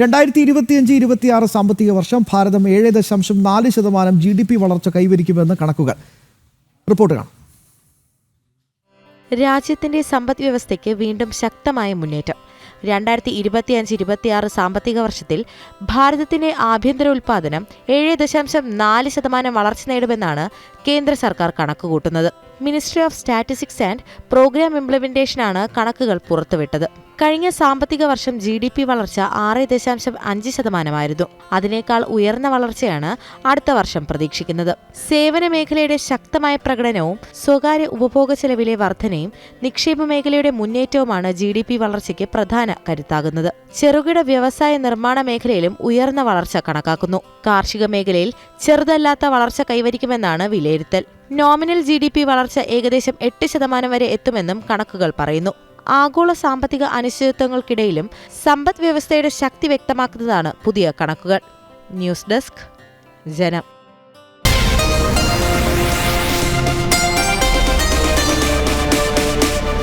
രണ്ടായിരത്തി ഇരുപത്തിയഞ്ച് ഇരുപത്തിയാറ് സാമ്പത്തിക വർഷം ഭാരതം ഏഴ് ദശാംശം നാല് ശതമാനം ജി ഡി പി വളർച്ച കൈവരിക്കുമെന്ന് കണക്കുകൾ. റിപ്പോർട്ട് കാണാം. രാജ്യത്തിന്റെ സമ്പദ് വ്യവസ്ഥയ്ക്ക് വീണ്ടും ശക്തമായ മുന്നേറ്റം. രണ്ടായിരത്തി ഇരുപത്തിയഞ്ച് ഇരുപത്തിയാറ് സാമ്പത്തിക വർഷത്തിൽ ഭാരതത്തിന്റെ ആഭ്യന്തര ഉൽപ്പാദനം ഏഴ് ദശാംശം നാല് ശതമാനം വളർച്ച നേടുമെന്നാണ് കേന്ദ്ര സർക്കാർ കണക്കുകൂട്ടുന്നത്. Ministry of statistics and programme ഇംപ്ലിമെന്റേഷനാണ് കണക്കുകൾ പുറത്തുവിട്ടത്. കഴിഞ്ഞ സാമ്പത്തിക വർഷം ജി ഡി പി വളർച്ച ആറ് ദശാംശം അഞ്ച് ശതമാനമായിരുന്നു. അതിനേക്കാൾ ഉയർന്ന വളർച്ചയാണ് അടുത്ത വർഷം പ്രതീക്ഷിക്കുന്നത്. സേവന മേഖലയുടെ ശക്തമായ പ്രകടനവും സ്വകാര്യ ഉപഭോഗ ചെലവിലെ വർധനയും നിക്ഷേപ മേഖലയുടെ മുന്നേറ്റവുമാണ് ജി ഡി പി വളർച്ചയ്ക്ക് പ്രധാന കരുത്താകുന്നത്. ചെറുകിട വ്യവസായ നിർമ്മാണ മേഖലയിലും ഉയർന്ന വളർച്ച കണക്കാക്കുന്നു. കാർഷിക മേഖലയിൽ ചെറുതല്ലാത്ത വളർച്ച കൈവരിക്കുമെന്നാണ് വിലയിരുത്തൽ. നോമിനൽ ജി ഡി പി വളർച്ച ഏകദേശം എട്ട് ശതമാനം വരെ എത്തുമെന്നും കണക്കുകൾ പറയുന്നു. ആഗോള സാമ്പത്തിക അനിശ്ചിതത്വങ്ങൾക്കിടയിലും സമ്പദ് വ്യവസ്ഥയുടെ ശക്തി വ്യക്തമാക്കുന്നതാണ് പുതിയ കണക്കുകൾ. ന്യൂസ് ഡെസ്ക് ജനം.